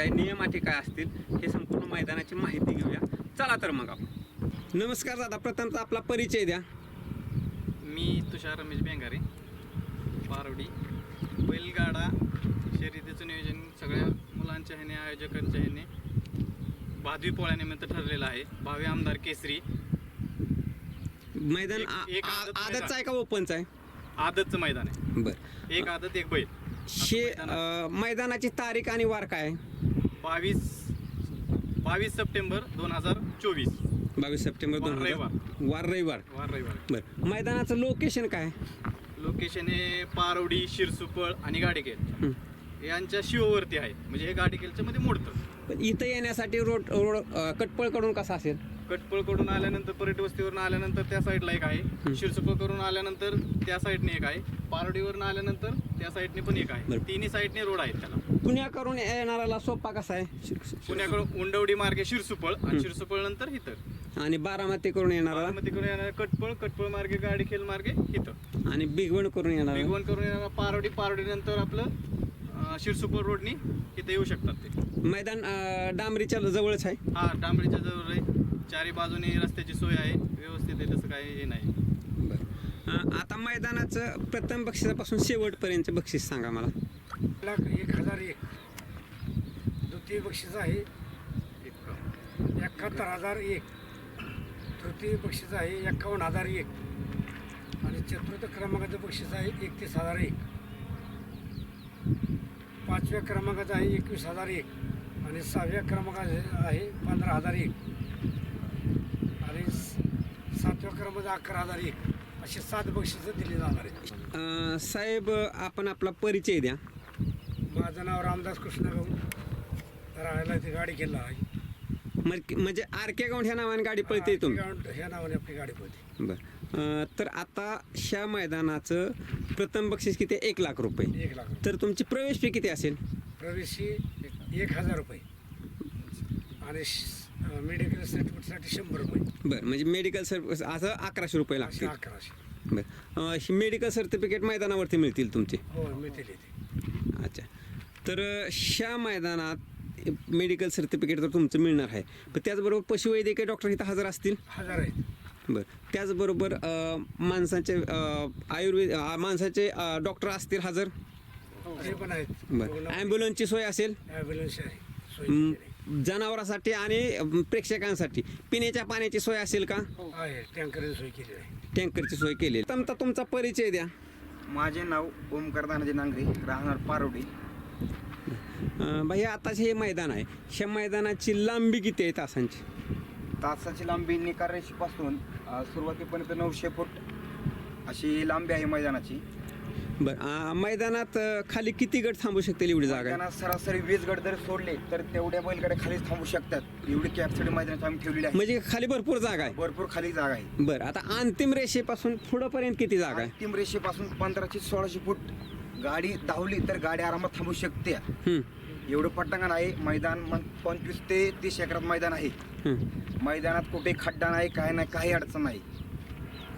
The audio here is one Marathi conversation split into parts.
आहे नियम अटी काय असतील हे संपूर्ण मैदानाची माहिती घेऊया. चला तर मग आपण. नमस्कार दादा प्रथमतः आपला परिचय द्या. मी तुषार रमेश बेंगारे पारवडी बैलगाडा शर्यतीचं नियोजन सगळ्या मुलांच्या ह्याने आयोजकांच्या ह्याने भादवी पोळ्यानिमित्त ठरलेलं आहे. भावी आमदार केसरी. मैदान एक- आ- आदतचं आहे का ओपनचं आहे? आदतचं मैदान आहे. बरं. एक आदत एक बैल. शे अं, मैदानाची तारीख आणि वार काय? बावीस बावीस सप्टेंबर दोन हजार चोवीस. बावीस सप्टेंबर दोन वार हजार वार रविवार. वार रविवार. बरं. मैदानाचं लोकेशन काय? लोकेशन हे पारवडी शिरसुपळ आणि गाडेकेल हं. यांच्या शिववरती आहे. म्हणजे हे गाडेकेलच्या मध्ये मोडतं. पण इथं येण्यासाठी रोड रोड अं, कटपळकडून कसा असेल? कटपळकडून आल्यानंतर पर्यटन वस्तीवरून आल्यानंतर त्या साईडला एक आहे. शिरसुपळ करून आल्यानंतर त्या साईडने एक आहे. पारडीवरून आल्यानंतर त्या साईडने पण एक आहे. तिन्ही साईडने रोड आहेत त्याला. पुण्याकडून येणाऱ्याला सोपा कसा आहे पुण्याकडून उंडवडी मार्गे शिरसुपळ आणि शिरसुपळ नंतर इथं. आणि बारामतीकडून येणारा? मग तिकडून येणार कटपळ कटपळ मार्गे गाडी खेल मार्गे इथं. आणि बिगवण करून येणारा? बिगवन करून येणार पारवडी पारवडी नंतर आपलं अं, शिरसुपळ रोडनी इथं येऊ शकतात ते. मैदान अं, डांबरीच्या जवळच आहे? हा डांबरीच्या जवळ आहे. चारी बाजूने रस्त्याची सोय आहे व्यवस्थित आहे तसं काही हे नाही. बरं. आता मैदानाचं प्रथम बक्षिसापासून शेवटपर्यंत बक्षीस सांगा मला. लाख एक हजार एक. द्वितीय बक्षीस आहे. एक एकाहत्तर हजार एक. तृतीय बक्षीस आहे एकावन्न हजार एक. आणि चतुर्थ क्रमांकाचं बक्षीस आहे एकतीस हजार एक. पाचव्या क्रमांकाचं आहे एकवीस हजार एक. आणि सहाव्या क्रमांकाचं आहे पंधरा हजार एक. क्रमांकाचं अकरा हजार एक असे सात बक्षिसं दिली जाणार आहेत. अं, साहेब आपण आपला परिचय द्या. माझं नाव रामदास कृष्णगाव राहायला इथे गाडी केला आहे. मग- म्हणजे आर के गाऊंड ह्या नावाने गाडी पळते तुम्ही ह्या नावाने आपली गाडी पळते. बरं. अं, तर आता ह्या मैदानाचं प्रथम बक्षीस किती आहे? एक लाख रुपये. एक लाख रुपये. तर तुमची प्रवेश फी किती असेल? प्रवेशी एक हजार रुपये. आणि मेडिकल सर्टिफिकेटसाठी शंभर रुपये. बरं म्हणजे मेडिकल सर्व्हिस असं अकराशे रुपये लागतील. अकराशे. बरं अं, ही मेडिकल सर्टिफिकेट मैदानावरती मिळतील तुमचे? हो मिळतील अच्छा. तर ह्या मैदानात मेडिकल सर्टिफिकेट तर तुमचं मिळणार आहे. पण त्याचबरोबर पशुवैद्यकीय डॉक्टर इथं हजर असतील? हजार आहेत. बरं त्याचबरोबर अ, माणसाचे अ, आयुर्वेद अ, माणसाचे डॉक्टर असतील हजर? ते पण आहेत. बरं ॲम्ब्युलन्सची सोय असेल? ॲम्ब्युलन्स आहे सोय केलेली जनावरांसाठी आणि प्रेक्षकांसाठी. पिण्याच्या पाण्याची सोय असेल का? आहे. आहे टँकरची सोय केलेली आहे. टँकरची सोय केलेली तर तुमचा परिचय द्या. माझे नाव ओमकार दानाजी नांगरे राहणार पारोडी. बाई आताचे हे मैदान आहे. ह्या मैदानाची लांबी किती आहे तासांची? तासाची लांबी निकार रेषेपासून अ, सुरुवातीपर्यंत नऊशे फूट अशी लांबी आहे मैदानाची. बरं. मैदानात अ, खाली किती गट थांबू शकतील एवढी जागा? आहे सरासरी वीस गट जर सोडले तर तेवढ्या बैलगाड्या खालीच थांबू शकतात. एवढी कॅपॅसिटी मैदानात आम्ही ठेवलेली आहे. म्हणजे खाली भरपूर जागा आहे? भरपूर खाली जागा आहे. बरं आता अंतिम रेषेपासून पुढंपर्यंत किती जागा आहे? अंतिम रेषेपासून पंधराशे सोळाशे फूट गाडी धावली तर गाडी आरामात थांबू शकते. एवढं पट्टांगण आहे. मैदान मन पंचवीस ते तीस एकरात मैदान आहे. मैदानात कुठे खड्डा नाही काय नाही काही अडचण नाही.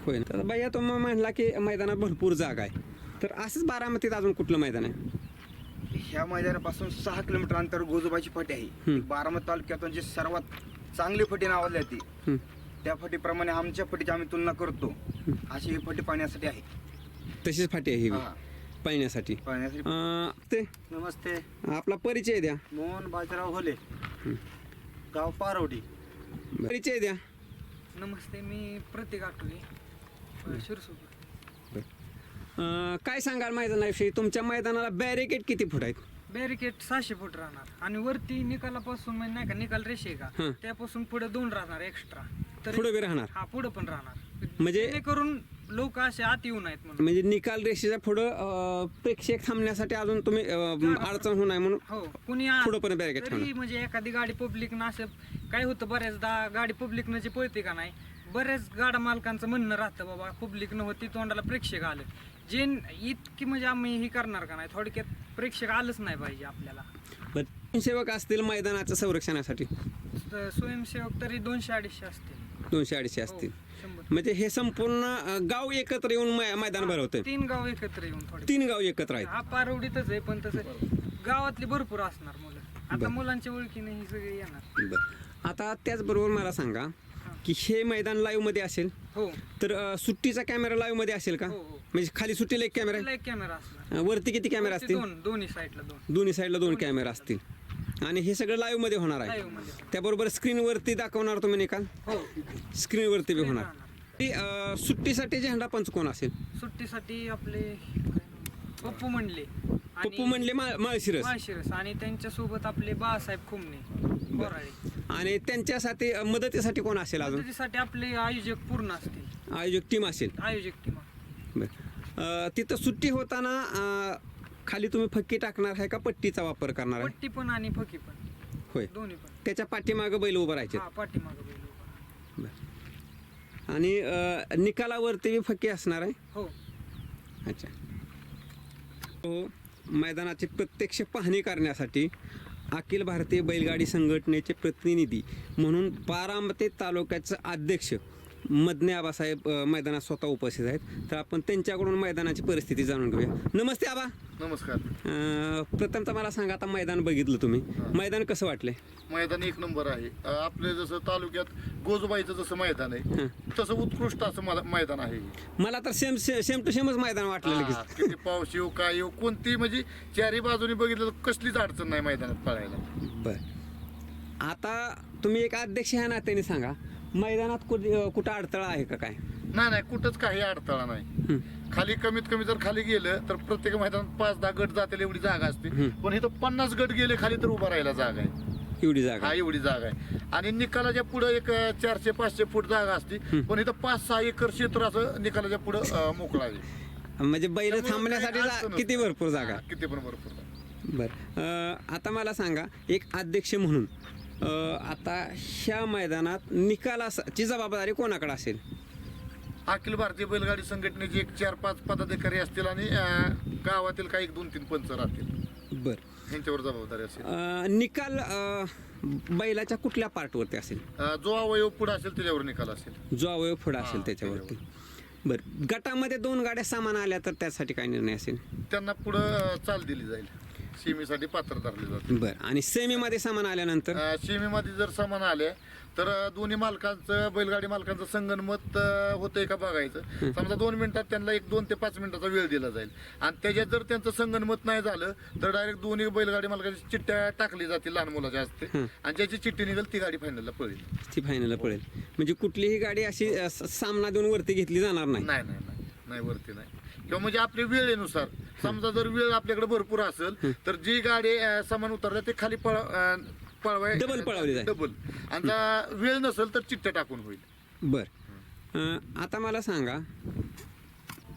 होय. ना. तर भैया तुम्ही की मैदानात भरपूर जागा आहे. तर असंच बारामतीत अजून कुठलं मैदान आहे? ह्या मैदानापासून सहा किलोमीटर अंतर गोजोबाची फाटी आहे. बारामती तालुक्यातून जी सर्वात चांगली फटी नावाजली जाते हं. त्या फटीप्रमाणे आमच्या फटीची आम्ही तुलना करतो. अशी ही फटी पाहण्यासाठी आहे. तशीच फाटी आहे ही हा. पाहण्यासाठी. पाहण्यासाठी. अं, ते? नमस्ते. आपला परिचय द्या. मोहन बाजीराव घोले गाव पारवडी परिचय द्या. नमस्ते मी प्रतीक आठवले. शिरसोबत. अं, काय सांगाल मैदानाविषयी? तुमच्या मैदानाला बॅरिकेड किती फूट आहेत? बॅरिकेड सहाशे फूट राहणार. आणि वरती निकालापासून म्हणजे नाही का निकाल रेषे आहे हं. का त्यापासून पुढे दोन राहणार एक्स्ट्रा पुढे बी राहणार? हा पुढे पण राहणार. म्हणजे- जेणेकरून लोक असे आत येऊ नयेत म्हणून. म्हणजे निकाल रेषेच्या पुढं अं, प्रेक्षक थांबण्यासाठी अजून तुम्ही अं, अडचण होऊ नये म्हणून हो कुणी आ- पुढं पण बॅरिकेड तरी म्हणजे एखादी गाडी पब्लिक ना असं काय होतं बऱ्याचदा गाडी पब्लिक जे पळते का नाही बऱ्याच गाडा मालकांचं म्हणणं राहतं बाबा पब्लिक न होती तोंडाला प्रेक्षक आलं जे इतकी म्हणजे आम्ही ही करणार का नाही? थोडक्यात प्रेक्षक आलंच नाही पाहिजे आपल्याला. बरं सेवक असतील मैदानाच्या संरक्षणासाठी? तर स्वयंसेवक तरी दोनशे अडीचशे असतील. दोनशे अडीचशे असतील. हो, शंभर. म्हणजे हे संपूर्ण अं, गाव एकत्र येऊन मै- मैदान भरवतंय? तीन गाव एकत्र येऊन थोडे तीन गाव एकत्र आहेत. हा पारवडीतच आहे पण तसं गावातली भरपूर असणार मुलं. आता. मुलांच्या ओळखीने ही सगळी येणार. बरं. आता त्याचबरोबर मला सांगा की हे मैदान लाईव्हमध्ये असेल. हो. तर अं, सुट्टीचा कॅमेरा लाईव्हमध्ये असेल का? हो, हो. म्हणजे खाली सुट्टीला एक कॅमेरा एक कॅमेरा वरती किती कॅमेरा असतील? दोन दोन्ही साईडला दोन. दोन्ही साईडला दोन कॅमेरा असतील. आणि हे सगळं लाईव्हमध्ये होणार आहे. Live मध्ये. त्याबरोबर स्क्रीनवरती दाखवणार तुम्ही निकाल? हो. स्क्रीनवरती बी होणार. ती, अं, सुट्टीसाठी झेंडा पंच कोण असेल? सुट्टीसाठी आपले पप्पू म्हणले. पप्पू म्हणले मा- माळशिरस. माळशिरस. आणि त्यांच्यासोबत आपले बाळासाहेब खुमणे बोराळे. आणि त्यांच्यासाठी अं, मदतीसाठी कोण असेल अजून? मदतीसाठी आपले आयोजक पूर्ण असतील. आयोजक टीम असेल. आयोजक टीम बरं. अं, तिथं सुट्टी होताना अं, खाली तुम्ही फक्की टाकणार आहे का पट्टीचा वापर करणार आहे? पट्टी पण आणि फकी पण. होय. दोन्ही पण. त्याच्या पाठीमागं बैल उभं राहायचे हा पाठीमागं बैल उभा. आणि अं, निकालावरती बी फक्की असणार आहे? हो. अच्छा. हो मैदानाची प्रत्यक्ष पाहणी करण्यासाठी अखिल भारतीय बैलगाडी संघटनेचे प्रतिनिधी म्हणून बारामती तालुक्याचं अध्यक्ष मदने आबासाहेब अ, मैदानात स्वतः उपस्थित आहेत. तर आपण त्यांच्याकडून मैदानाची परिस्थिती जाणून घेऊया. नमस्ते आबा. नमस्कार. अ, प्रथमतः मला सांगा आता मैदान बघितलं तुम्ही. मैदान कसं वाटले मैदान एक नंबर आहे. अ, आपले जसं तालुक्यात गोजबाईचं जसं मैदान आहे तसं उत्कृष्ट असं मला- मैदान आहे. मला तर सेम सेम टू सेमच मैदान वाटलं हा, लगेच. किती पाऊस येऊ काय येऊ कोणती म्हणजे चारी बाजूनी बघितलं तर कसलीच अडचण नाही मैदानात पळायला. बर. आता तुम्ही एक अध्यक्ष ह्या नात्याने सांगा मैदानात कुठे कुठं अडथळा आहे का काय? नाही नाही कुठंच काही अडथळा नाही. खाली कमीत कमी जर खाली गेलं तर प्रत्येक मैदानात पाच दहा गट जातील एवढी जागा असते. पण इथं पन्नास गट गेले खाली तर उभा राहायला जागा आहे. एवढी जागा. हा एवढी जागा आहे. आणि निकालाच्या पुढे एक अ, चारशे पाचशे फूट जागा असते. पण इथं पाच सहा एकर क्षेत्र असं निकालाच्या पुढे मोकळा आहे. म्हणजे बैल त्यामुळे थांबण्यासाठी काही जा- अडचण किती. भरपूर जागा? हा, किती पण भरपूर जागा. बर. अं, आता मला सांगा एक अध्यक्ष म्हणून आता ह्या मैदानात निकालाची जबाबदारी कोणाकडे असेल? अखिल भारतीय बैलगाडी संघटनेचे एक चार पाच पदाधिकारी असतील आणि अं, गावातील काही एक दोन तीन पंच राहतील. बर. यांच्यावर जबाबदारी असेल. अं, निकाल अं, बैलाच्या कुठल्या पार्टवरती असेल? अं, जो अवयव पुढे असेल त्याच्यावर निकाल असेल. जो अवयव पुढे असेल हा, त्याच्यावरती. बर. गटामध्ये दोन गाड्या सामान आल्या तर त्यासाठी काय निर्णय असेल? त्यांना पुढं चाल दिली जाईल. सीमेसाठी पात्र धरले जाते बर. आणि सेमीमध्ये सामान आल्यानंतर? सीमेमध्ये जर समान आले तर दोन्ही मालकांचं बैलगाडी मालकांचं संगनमत अं, होतंय का बघायचं? समजा दोन मिनिटात त्यांना एक दोन ते पाच मिनिटाचा वेळ दिला जाईल. आणि त्याच्यात जर त्यांचं संगनमत नाही झालं तर डायरेक्ट दोन्ही बैलगाडी मालकांची चिठ्ठ्या टाकली जातील लहान मुलाच्या असते आणि ज्याची चिठ्ठी निघेल ती गाडी फायनलला पळेल. ती फायनल पडेल म्हणजे कुठलीही गाडी अशी अं, स- सामना देऊन वरती घेतली जाणार नाही. नाही नाही नाही. नाही वरती नाही. किंवा म्हणजे आपल्या वेळेनुसार. समजा जर वेळ आपल्याकडे भरपूर असेल तर जी गाडी अं, समान उतरल्या ते खाली पळ अं, पळवाय Double पळवली जाईल. डबल. आणि जर वेळ नसेल तर चिठ्ठ्या टाकून होईल. बर. अं, आता मला सांगा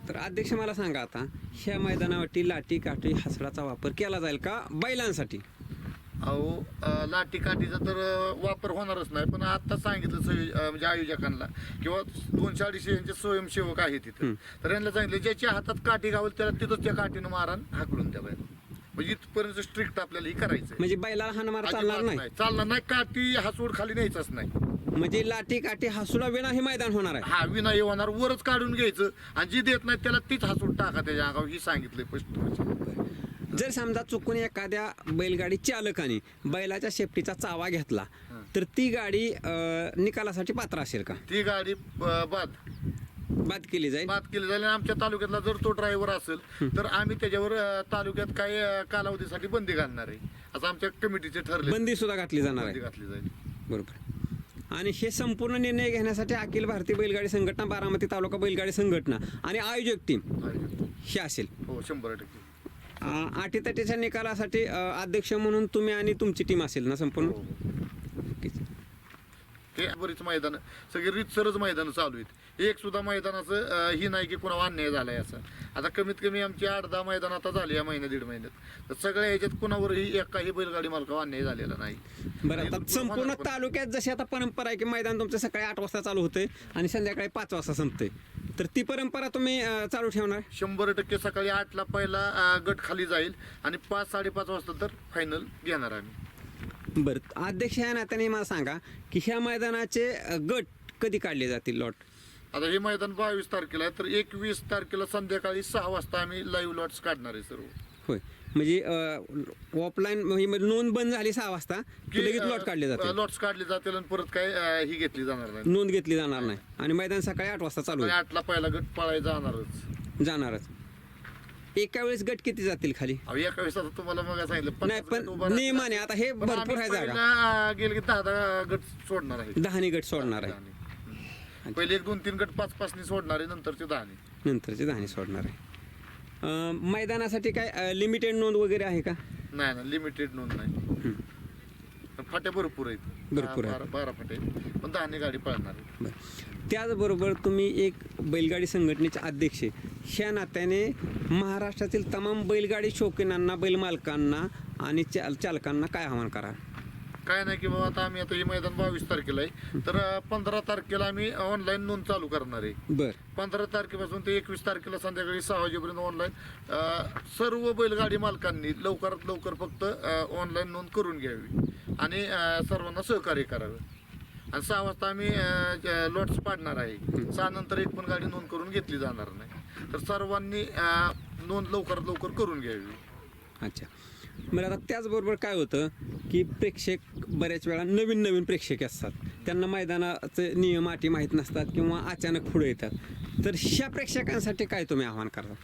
तर अध्यक्ष मला सांगा आता ह्या मैदानावरती लाठी काठी हसडाचा वापर केला जाईल का बैलांसाठी? अहो अं, लाठी काठीचा तर वापर होणारच नाही पण आता सांगितलं म्हणजे आयोजकांना किंवा दोनशे अडीचशे यांचे स्वयंसेवक आहेत तिथं. तर यांना सांगितलं ज्याच्या हातात काठी गावल त्याला तिथंच त्या काठीनं मारण हाकलून द्या बाहेर. म्हणजे इथपर्यंत स्ट्रिक्ट आपल्याला हे करायचं म्हणजे बैलाला हाणमार चालणार नाही? चालणार नाही. काठी हासूड खाली न्यायचाच नाही. म्हणजे लाठी काठी हसुडा विना हे मैदान होणार आहे? हा विना होणार. वरच काढून घ्यायचं. आणि जी देत नाही त्याला तीच हासूड टाका त्याच्या अंगावर ही सांगितलंय स्पष्ट जर समजा चुकून एखाद्या बैलगाडी चालकाने बैलाच्या शेपटीचा चावा घेतला तर ती गाडी अं, निकालासाठी पात्र असेल का? ती गाडी बाद. बाद केली जाईल? बाद केली जाईल आणि आमच्या तालुक्यातला जर तो ड्रायव्हर असेल तर आम्ही त्याच्यावर अं, तालुक्यात काही अं, कालावधीसाठी बंदी घालणार आहे. असं आमच्या कमिटीचे ठरले. बंदी सुद्धा घातली जाणार बंदी आहे घातली जाईल. बरोबर. आणि हे संपूर्ण निर्णय घेण्यासाठी अखिल भारतीय बैलगाडी संघटना बारामती तालुका बैलगाडी संघटना आणि आयोजक टीम हे असेल. हो शंभर टक्के. अं, अटीतटीच्या निकालासाठी अध्यक्ष म्हणून तुम्ही आणि तुमची टीम असेल ना संपूर्ण? हो. हे. बरीच मैदान सगळे रितसरच मैदान चालू आहेत. एक सुद्धा मैदानाचं ही नाही की कुणावर अन्याय झालाय असं. आता कमीत कमी आमची आठ दहा मैदान आता झाली या महिन्या दीड महिन्यात. तर सगळ्या ह्याच्यात कुणावरही एकाही बैलगाडी मालकावर अन्याय झालेला नाही. बरं आता संपूर्ण. तालुक्यात जशी आता परंपरा आहे की मैदान तुमचं सकाळी आठ वाजता चालू होतंय आणि संध्याकाळी पाच वाजता संपतंय. तर ती परंपरा तुम्ही अं, चालू ठेवणार? शंभर टक्के सकाळी आठला पहिला अं, गट खाली जाईल आणि पाच साडेपाच वाजता तर फायनल घेणार आम्ही. बरं अध्यक्ष या नात्याने मला सांगा की ह्या मैदानाचे अं, गट कधी काढले जातील लॉट आता हे मैदान बावीस तारखेला आहे तर एकवीस तारखेला संध्याकाळी सहा वाजता आम्ही लाईव्ह लॉट्स काढणार आहे सर्व. होय. म्हणजे ऑफलाईन म्हणजे नोंद बंद झाली सहा वाजता की लगेच लॉट काढले जाते लॉट्स काढले जातील आणि परत काय अं, ही घेतली जाणार नाही. नोंद घेतली जाणार नाही. आणि मैदान सकाळी आठ वाजता चालू आणि. आठला पहिला गट पळायला जाणारच. जाणारच. एका वेळेस गट किती जातील खाली? अहो, एका वेळेस आता तुम्हाला मग सांगितलं नाही पन्नास पण गट उभा राहतील. नियमाने आता हे पण भरपूर आम्ही आहे जागा. पहिला, अं, गेले की दहा दहा गट सोडणार आहे दहानी गट सोडणार आहे. दहानी. पहिले एक दोन तीन गट पाच पाचनी सोडणार आहे नंतरचे दहानी. नंतरचे दहानी सोडणार आहे. अं, मैदानासाठी काय लिमिटेड नोंद वगैरे आहे का? नाही ना लिमिटेड नोंद नाही. पण फाट्या भरपूर आहेत. भरपूर आहेत. बारा बारा फाटे आहेत. पण दहानी गाडी पळणार आहे. बरं. त्याचबरोबर तुम्ही एक बैलगाडी संघटनेचे अध्यक्ष आहे. ह्या नात्याने महाराष्ट्रातील तमाम बैलगाडी शौकीनांना बैल मालकांना आणि चाल चालकांना काय आव्हान करा काय नाही की बाबा आता आम्ही आता हे मैदान बावीस तारखेला आहे. तर पंधरा तारखेला आम्ही ऑनलाईन नोंद चालू करणार आहे. बर. पंधरा तारखेपासून ते एकवीस तारखेला संध्याकाळी सहा वाजेपर्यंत ऑनलाईन सर्व बैलगाडी मालकांनी लवकरात लवकर फक्त ऑनलाईन नोंद करून घ्यावी आणि सर्वांना सहकार्य करावं. आणि सहा वाजता आम्ही लॉट्स पाडणार आहे. सहा नंतर एक पण गाडी नोंद करून घेतली जाणार नाही. तर सर्वांनी नोंद लवकरात लवकर करून घ्यावी. अच्छा. बरं आता त्याचबरोबर काय होतं की प्रेक्षक बऱ्याच वेळा नवीन नवीन प्रेक्षक असतात. त्यांना मैदानाचे नियम अटी माहीत नसतात किंवा अचानक पुढे येतात. तर ह्या प्रेक्षकांसाठी काय तुम्ही आव्हान करता?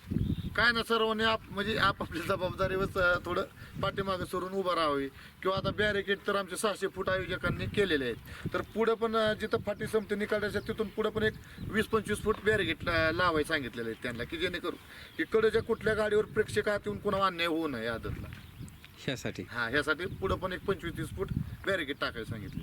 काय ना सर्वांनी आप म्हणजे आपापली जबाबदारीवर थोडं पाठीमागे सरून उभं राहावी. किंवा आता बॅरिकेड तर आमचे सहाशे फूट आयोजकांनी केलेले आहेत. तर पुढं पण जिथं फाटी संपते निकालायच्या तिथून पुढं पण एक वीस पंचवीस फूट बॅरिकेड लावायला सांगितलेले आहेत त्यांना की जेणेकरून की कडेच्या कुठल्या गाडीवर प्रेक्षकात येऊन कोणा अन्याय होऊ नये आदतला. ह्यासाठी. हा ह्यासाठी पुढं पण एक पंचवीस तीस फूट बॅरिकेड टाकायला सांगितले.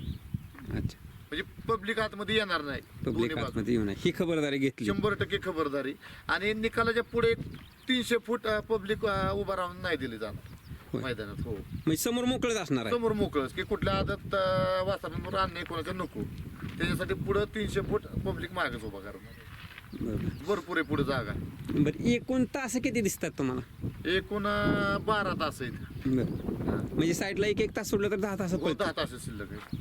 अच्छा. म्हणजे पब्लिक आतमध्ये येणार नाही. पब्लिक दोन्ही बाजू. आतमध्ये येऊ नये. ही खबरदारी घेतली. शंभर टक्के खबरदारी. आणि निकालाच्या पुढे एक तीनशे फूट पब्लिक उभा राहून नाही दिली जाणार. होय. मैदानात हो. म्हणजे समोर मोकळंच असणार आहे. समोर मोकळच की कुठल्या आदत वातावरणावर अन्याय कोणाचा नको. त्याच्यासाठी पुढं तीनशे फूट पब्लिक मागच उभा करणार. भरपूर आहे पुढे जागा. बरं एकूण तास किती दिसतात तुम्हाला? एकूण अं, बारा तास आहेत. बरं. म्हणजे साईडला एक एक तास सोडलं तर दहा तास हो, दहा तास शिल्लक आहे.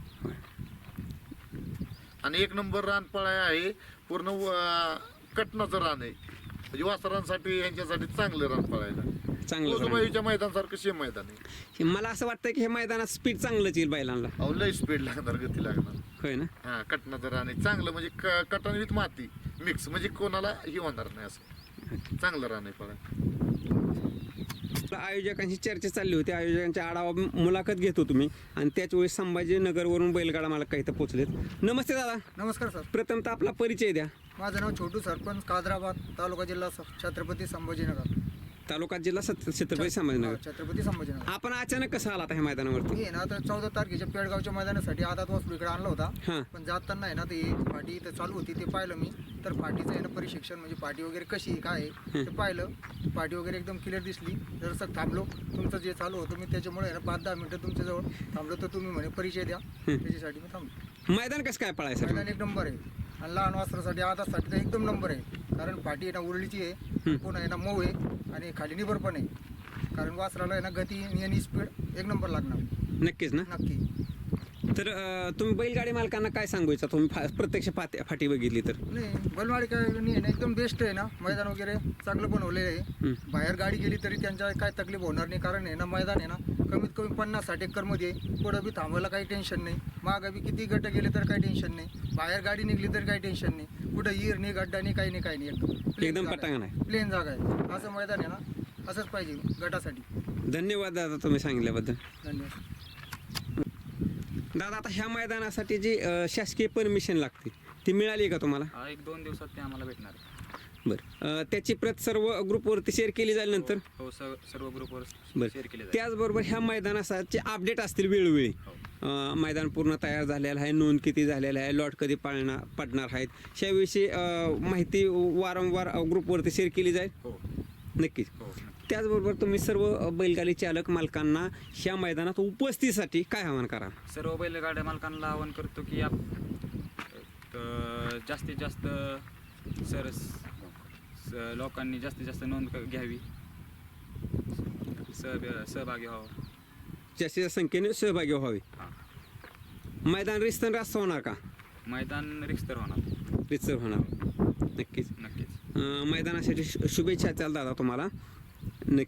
आणि एक नंबर रान पळाय आहे पूर्ण अं, कटनाचं रान आहे. म्हणजे वासरांसाठी यांच्यासाठी चांगलं रान पळायला. चांगलं मैदानासारखं शेम मैदान आहे. हे मला असं वाटतं की हे मैदानात स्पीड चांगलंच येईल बैलांना. अहो लय स्पीड लागणार गती लागणार. होय ना? हा कटनाचं रान आहे. चांगलं म्हणजे क- कटन विथ माती. मिक्स म्हणजे कोणाला ही होणार नाही असं. चांगलं पळा. आपल्या आयोजकांशी चर्चा चालली होती. आयोजकांच्या आढावा मुलाखत घेतो तुम्ही आणि त्याच वेळी संभाजीनगरवरून बैलगाडा मला काही तर पोचलेत नमस्ते दादा. नमस्कार सर. प्रथमतः आपला परिचय द्या. माझं नाव छोटू सरपंच कादराबाद तालुका जिल्हा छत्रपती संभाजीनगर. तालुका जिल्हा सत छत्रपती संभाजीनगर छत्रपती संभाजीनगर. आपण अचानक कसं आला आता ह्या मैदानावरती? मी आहे ना आता चौदा तारखेच्या पेडगावच्या मैदानासाठी आदात वासरू इकडे आणला होता. पण जाताना आहे ना ते फाटी इथं चालू होती ते पाहिलं मी. तर फाटीचं आहे ना परिशिक्षण म्हणजे फाटी वगैरे कशी आहे, काय आहे ते पाहिलं. फाटी वगैरे एकदम क्लिअर दिसली. जरसं थांबलो. तुमचं जे चालू होतं मी त्याच्यामुळे आहे ना पाच दहा मिनटं तुमच्याजवळ थांबलो. तर तुम्ही म्हणे परिचय द्या. त्याच्यासाठी मी थांबलो. मैदान कसं काय पळायचं मैदान एक नंबर आहे. आणि लहान वासरासाठी आदासाठी तर एकदम नंबर आहे. कारण फाटी आहे ना उरळीची आहे पुन्हा आहे ना मऊ आहे आणि खाली निबर पण आहे. कारण वासराला आहे ना गती आणि स्पीड एक नंबर लागणार. नक्कीच ना? नक्की. तर अं, तुम्ही बैलगाडी मालकांना काय सांगू इच्छा तुम्ही फा- प्रत्यक्ष फाटी फाटी बघितली तर. नाही बलवाडी काय नाही आहे ना एकदम बेस्ट आहे ना. मैदान वगैरे चांगलं बनवलेलं आहे. बाहेर गाडी गेली तरी त्यांच्या काय तकलीफ होणार नाही कारण आहे ना मैदान आहे ना कमीत कमी पन्नास साठ एकरमध्ये आहे. पुढं बी थांबायला काही टेन्शन नाही. मागं बी किती गट गेले तर काही टेन्शन नाही. बाहेर गाडी निघली तर काही टेन्शन नाही. कुठं हिर नाही गड्डा नाही काही नाही काही नाही. एकदम एकदम पटांगण आहे. प्लेन जागा आहे. असं मैदान आहे ना असंच पाहिजे गटासाठी. धन्यवाद दादा तुम्ही सांगितल्याबद्दल. धन्यवाद. दादा आता ह्या मैदानासाठी जी अं, शासकीय परमिशन लागते ती मिळाली का तुम्हाला? हा एक दोन दिवसात ते आम्हाला भेटणार आहे. बरं. अं, त्याची प्रत सर्व ग्रुपवरती शेअर केली जाईल नंतर? हो स- सर्व ग्रुपवर बरं. शेअर केले जाईल. त्याचबरोबर ह्या मैदानाचे अपडेट असतील वेळोवेळी. हो. अं, मैदान पूर्ण तयार झालेलं आहे नोंद किती झालेलं आहे लॉट कधी पाळणार पडणार आहेत ह्याविषयी अं, माहिती वारंवार ग्रुपवरती शेअर केली जाईल? हो. नक्कीच. हो. त्याचबरोबर तुम्ही सर्व बैलगाडी चालक मालकांना ह्या मैदानात उपस्थितीसाठी काय आवाहन करा? सर्व बैलगाड्या मालकांना आवाहन करतो की आप जास्तीत जास्त सर लोकांनी जास्तीत जास्त नोंद घ्यावी. सहभ सहभागी व्हावं. जास्तीत जास्त संख्येने सहभागी व्हावे. हां. मैदान रिस्तन रास्त होणार का? मैदान रिक्स्तर होणार. रितसर होणार. नक्कीच. नक्कीच. मैदानासाठी शुभेच्छा त्याला दादा तुम्हाला.